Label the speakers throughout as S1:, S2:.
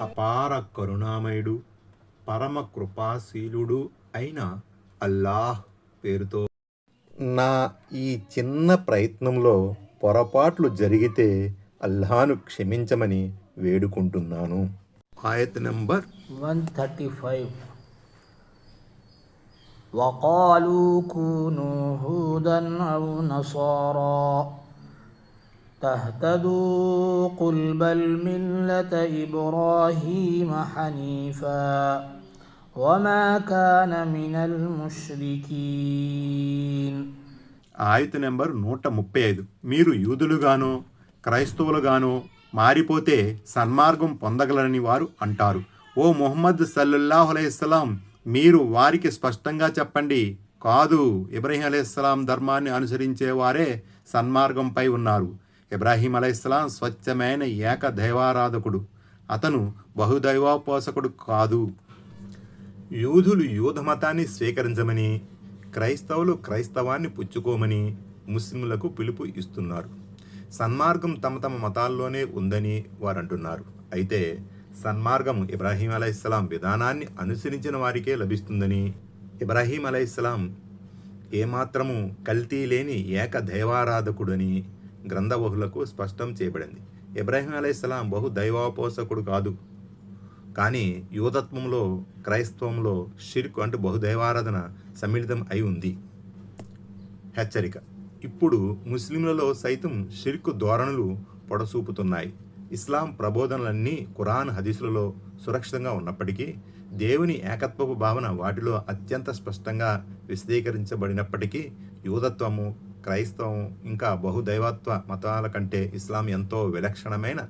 S1: అపార కరుణామయుడు పరమ కృపాశీలుడు అయిన అల్లాహ్ పేరుతో. నా ఈ చిన్న ప్రయత్నంలో పొరపాట్లు జరిగితే అల్లాను క్షమించమని వేడుకుంటున్నాను. ఆయత్ నంబర్?
S2: 135 وقالوا كونوا هودا أو نصارى تهتدوا قل بل ملة إبراهيم حنيفا وما كان من المشركين
S1: ఆయత నెంబర్ నూట ముప్పై ఐదు మీరు యూదులుగానో క్రైస్తవులుగానో మారిపోతే సన్మార్గం పొందగలరని వారు అంటారు ఓ మొహమ్మద్ సల్లల్లాహు అలైహిస్సలాం మీరు వారికి స్పష్టంగా చెప్పండి. కాదు ఇబ్రాహీం అలైహిస్సలాం ధర్మాన్ని అనుసరించే వారే సన్మార్గంపై ఉన్నారు. ఇబ్రాహీం అలైహిస్సలాం స్వచ్ఛమైన ఏక దైవారాధకుడు. అతను బహుదైవోపాసకుడు కాదు. యూదులు యూధ మతాన్ని స్వీకరించమని క్రైస్తవులు క్రైస్తవాన్ని పుచ్చుకోమని ముస్లింలకు పిలుపు ఇస్తున్నారు. సన్మార్గం తమ తమ మతాల్లోనే ఉందని వారు అంటున్నారు అయితే సన్మార్గం ఇబ్రాహీం అలైహిస్సలాం విధానాన్ని అనుసరించిన వారికే లభిస్తుందని ఇబ్రాహీం అలైహిస్సలాం ఏమాత్రము కల్తీ లేని ఏక దైవారాధకుడని గ్రంథవహులకు స్పష్టం చేయబడింది. ఇబ్రాహీం అలైహిస్సలాం బహు దైవాపోసకుడు కాదు. కానీ యూదత్వంలో క్రైస్తవంలో షిర్క్ అంటే బహుదైవారాధన సమ్మిళితం అయి ఉంది. హెచ్చరిక. ఇప్పుడు ముస్లింలలో సైతం షిర్క్ ధోరణులు పొడసూపుతున్నాయి. ఇస్లాం ప్రబోధనలన్నీ ఖురాన్ హదీసులలో సురక్షితంగా ఉన్నప్పటికీ దేవుని ఏకత్వపు భావన వాటిలో అత్యంత స్పష్టంగా విశదీకరించబడినప్పటికీ యూదత్వము క్రైస్తవం ఇంకా బహుదైవత్వ మతాల కంటే ఇస్లాం ఎంతో విలక్షణమైన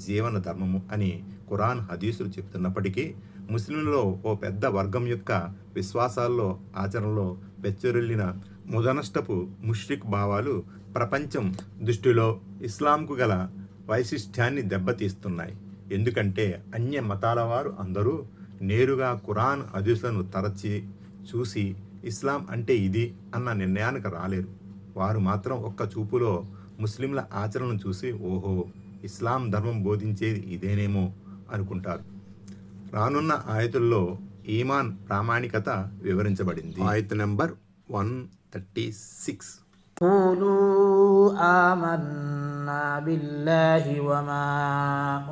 S1: జీవన ధర్మము అని ఖురాన్ హదీసులు చెప్తున్నప్పటికీ ముస్లింలలో ఓ పెద్ద వర్గం యొక్క విశ్వాసాల్లో ఆచరణలో వెచ్చరిల్లిన ముదనష్టపు ముష్రిక్ భావాలు ప్రపంచం దృష్టిలో ఇస్లాంకు గల వైశిష్ట్యాన్ని దెబ్బతీస్తున్నాయి. ఎందుకంటే అన్య మతాల వారు అందరూ నేరుగా ఖురాన్ అదుసులను తరచి చూసి ఇస్లాం అంటే ఇది అన్న నిర్ణయానికి రాలేరు. వారు మాత్రం ఒక్క చూపులో ముస్లింల ఆచరణను చూసి ఓహో ఇస్లాం ధర్మం బోధించేది ఇదేనేమో అనుకుంటారు. రానున్న ఆయతుల్లో ఈమాన్ ప్రామాణికత వివరించబడింది. ఆయత్ నెంబర్ వన్ థర్టీ సిక్స్.
S2: بالله وما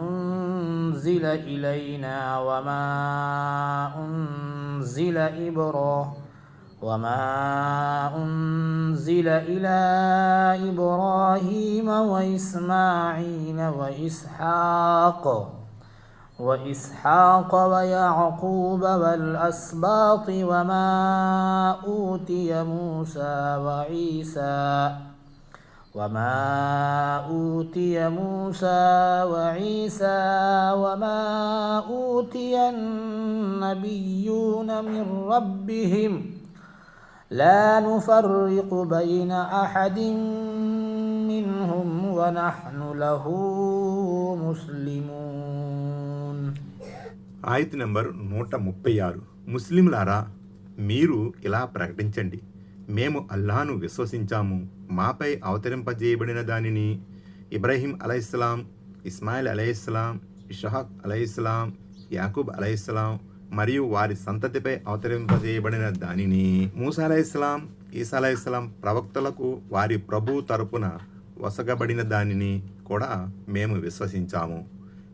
S2: أنزل إلينا وما أنزل إبراهيم وما أنزل إلى إبراهيم وإسماعيل وإسحاق وإسحاق ويعقوب والأسباط وما أوتي موسى وعيسى وما أوتي موسى وعيسى وما أوتي النبيون من ربهم لا نفرق بين أحد منهم ونحن له مسلمون
S1: ఆయత్ నెంబర్ నూట ముప్పై ఆరు ముస్లింలారా మీరు ఇలా ప్రకటించండి మేము అల్లాను విశ్వసించాము. మాపై అవతరింపజేయబడిన దానిని ఇబ్రాహీం అలైస్లాం ఇస్మాయిల్ అలైస్లాం ఇషహాక్ అలైస్లాం యాకూబ్ అలైస్లాం మరియు వారి సంతతిపై అవతరింపజేయబడిన దానిని మూసా అలైహిస్సలాం ఈసా అలైహిస్సలాం ప్రవక్తలకు వారి ప్రభు తరపున వసగబడిన దానిని కూడా మేము విశ్వసించాము.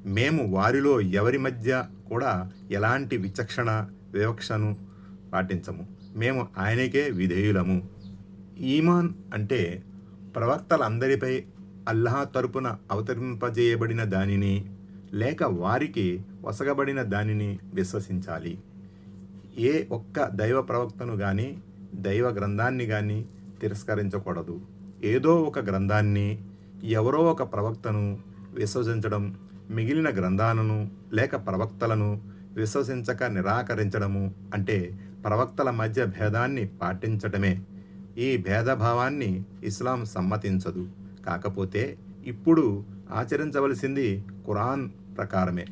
S1: మేము వారిలో ఎవరి మధ్య కూడా ఎలాంటి విచక్షణ వివక్షను పాటించము. మేము ఆయనకే విధేయులము. ఈమాన్ అంటే ప్రవక్తలందరిపై అల్లాహ్ తరపున అవతరింపజేయబడిన దానిని లేక వారికి వసగబడిన దానిని విశ్వసించాలి. ఏ ఒక్క దైవ ప్రవక్తను కానీ దైవ గ్రంథాన్ని కానీ తిరస్కరించకూడదు. ఏదో ఒక గ్రంథాన్ని ఎవరో ఒక ప్రవక్తను విశ్వసించడం మిగిలిన గ్రంథాలను లేక ప్రవక్తలను విశ్వసించక నిరాకరించడము అంటే ప్రవక్తల మధ్య భేదాన్ని పాటించటమే. ఈ భేదభావాన్ని ఇస్లాం సమ్మతించదు. కాకపోతే ఇప్పుడు ఆచరించవలసింది ఖురాన్ ప్రకారమే.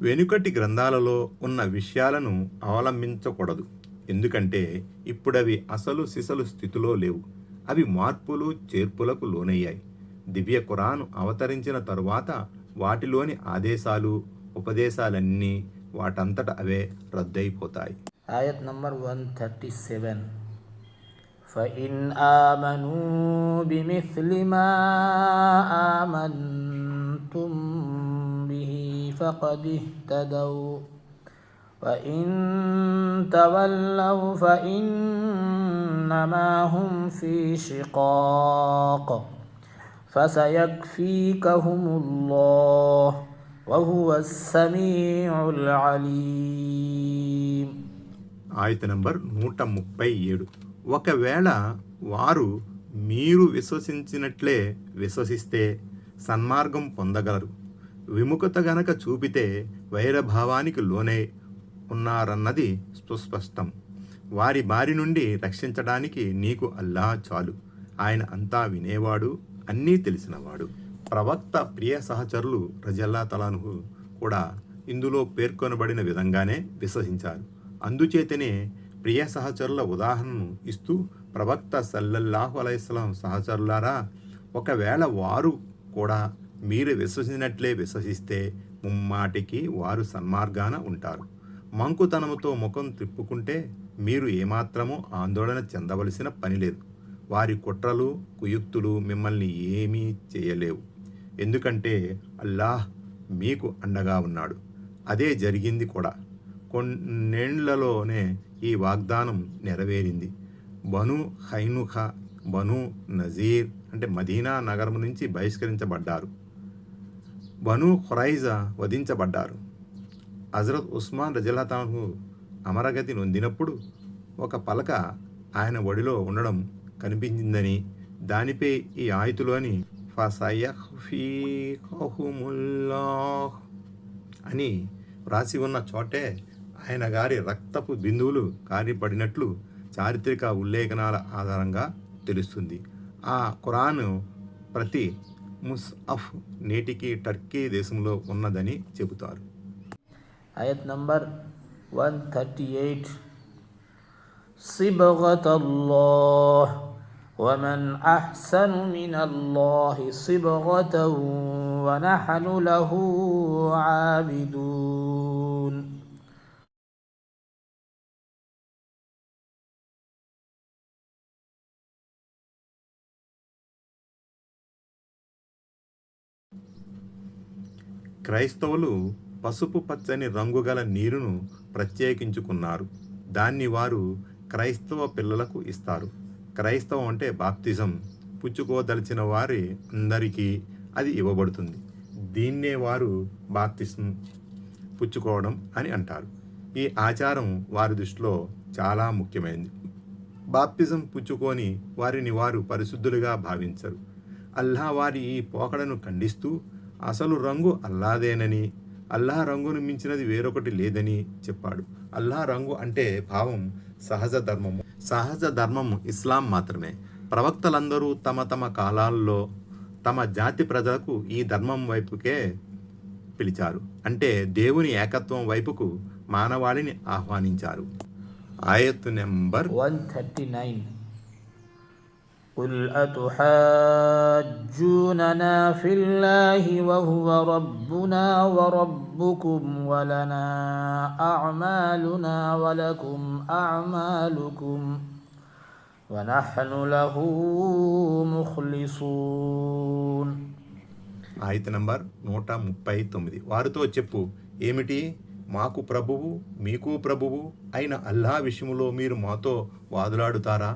S1: వెనుకటి గ్రంథాలలో ఉన్న విషయాలను అవలంబించకూడదు. ఎందుకంటే ఇప్పుడవి అసలు సిసలు స్థితిలో లేవు. అవి మార్పులు చేర్పులకు లోనయ్యాయి. దివ్య ఖురాన్ అవతరించిన తరువాత వాటిలోని ఆదేశాలు ఉపదేశాలన్నీ వాటంతట అవే రద్దయిపోతాయి.
S2: Ayat number 137 فإن آمنوا بمثل ما آمنتم به فقد اهتدوا وإن تولوا فإنما هم في شقاق فسيكفيكهم الله وهو السميع العليم
S1: ఆయత నంబర్ నూట ముప్పై ఏడు. ఒకవేళ వారు మీరు విశ్వసించినట్లే విశ్వసిస్తే సన్మార్గం పొందగలరు. విముఖత గనక చూపితే వైరభావానికి లోనే ఉన్నారన్నది సుస్పష్టం. వారి బారి నుండి రక్షించడానికి నీకు అల్లా చాలు. ఆయన అంతా వినేవాడు అన్నీ తెలిసినవాడు. ప్రవక్త ప్రియ సహచరులు రజల్లా తలాను కూడా ఇందులో పేర్కొనబడిన విధంగానే విశ్వసించారు. అందుచేతనే ప్రియ సహచరుల ఉదాహరణను ఇస్తూ ప్రవక్త సల్లల్లాహు అలైస్లాం సహచరులారా ఒకవేళ వారు కూడా మీరు విశ్వసించినట్లే విశ్వసిస్తే ముమ్మాటికి వారు సన్మార్గాన ఉంటారు. మంకుతనముతో ముఖం తిప్పుకుంటే మీరు ఏమాత్రమూ ఆందోళన చెందవలసిన పని లేదు. వారి కుట్రలు కుయుక్తులు మిమ్మల్ని ఏమీ చేయలేవు. ఎందుకంటే అల్లాహ్ మీకు అండగా ఉన్నాడు. అదే జరిగింది కూడా. కొన్నేళ్ళలోనే ఈ వాగ్దానం నెరవేరింది. బను హైనుఖ బను నజీర్ అంటే మదీనా నగరం నుంచి బహిష్కరించబడ్డారు. బను ఖురైజా వధించబడ్డారు. హజరత్ ఉస్మాన్ రజలతాను అమరగతి నొందినప్పుడు ఒక పలక ఆయన ఒడిలో ఉండడం కనిపించిందని దానిపై ఈ ఆయుతులోని ఫసయహ్ఫీకహుముల్లాహ్ అని వ్రాసి ఉన్న చోటే ఆయన గారి రక్తపు బిందువులు కారిపడినట్లు చారిత్రక ఉల్లేఖనాల ఆధారంగా తెలుస్తుంది ఆ ఖురాను ప్రతి ముస్అఫ్ నేటికి టర్కీ దేశంలో ఉన్నదని చెబుతారు
S2: ayat number 138 صبغة الله ومن أحسن من الله صبغة ونحن له عابدون
S1: క్రైస్తవులు పసుపు పచ్చని రంగు గల నీరును ప్రత్యేకించుకున్నారు. దాన్ని వారు క్రైస్తవ పిల్లలకు ఇస్తారు. క్రైస్తవం అంటే బాప్తిజం. పుచ్చుకోదలిచిన వారి అందరికీ అది ఇవ్వబడుతుంది. దీన్నే వారు బాప్తిజం పుచ్చుకోవడం అని అంటారు. ఈ ఆచారం వారి దృష్టిలో చాలా ముఖ్యమైనది బాప్తిజం పుచ్చుకొని వారిని వారు పరిశుద్ధులుగా భావించరు. అల్లా వారి ఈ పోకడను ఖండిస్తూ అసలు రంగు అల్లాదేనని అల్లా రంగును మించినది వేరొకటి లేదని చెప్పాడు. అల్లా రంగు అంటే భావం సహజ ధర్మము. సహజ ధర్మం ఇస్లాం మాత్రమే. ప్రవక్తలందరూ తమ తమ కాలాల్లో తమ జాతి ప్రజలకు ఈ ధర్మం వైపుకే పిలిచారు. అంటే దేవుని ఏకత్వం వైపుకు మానవాళిని ఆహ్వానించారు. ఆయత్తు నెంబర్
S2: 139 قل أتحاجوننا في الله وهو ربنا وربكم ولنا أعمالنا ولكم أعمالكم ونحن له مخلصون
S1: ఆయత నంబర్ నూట ముప్పై తొమ్మిది వారితో చెప్పు ఏమిటి మాకు ప్రభువు మీకు ప్రభువు అయిన అల్లా విషయంలో మీరు మాతో వాదులాడుతారా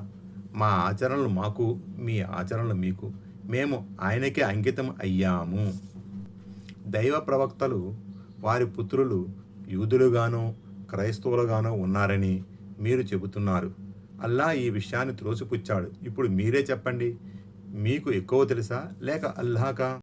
S1: మా ఆచరణలు మాకు మీ ఆచరణలు మీకు. మేము ఆయనకే అంకితం అయ్యాము. దైవ ప్రవక్తలు వారి పుత్రులు యూదులుగానో క్రైస్తవులుగానో ఉన్నారని మీరు చెబుతున్నారు. అల్లా ఈ విషయాన్ని త్రోసిపుచ్చాడు. ఇప్పుడు మీరే చెప్పండి. మీకు ఎక్కువ తెలుసా? లేక అల్లాకా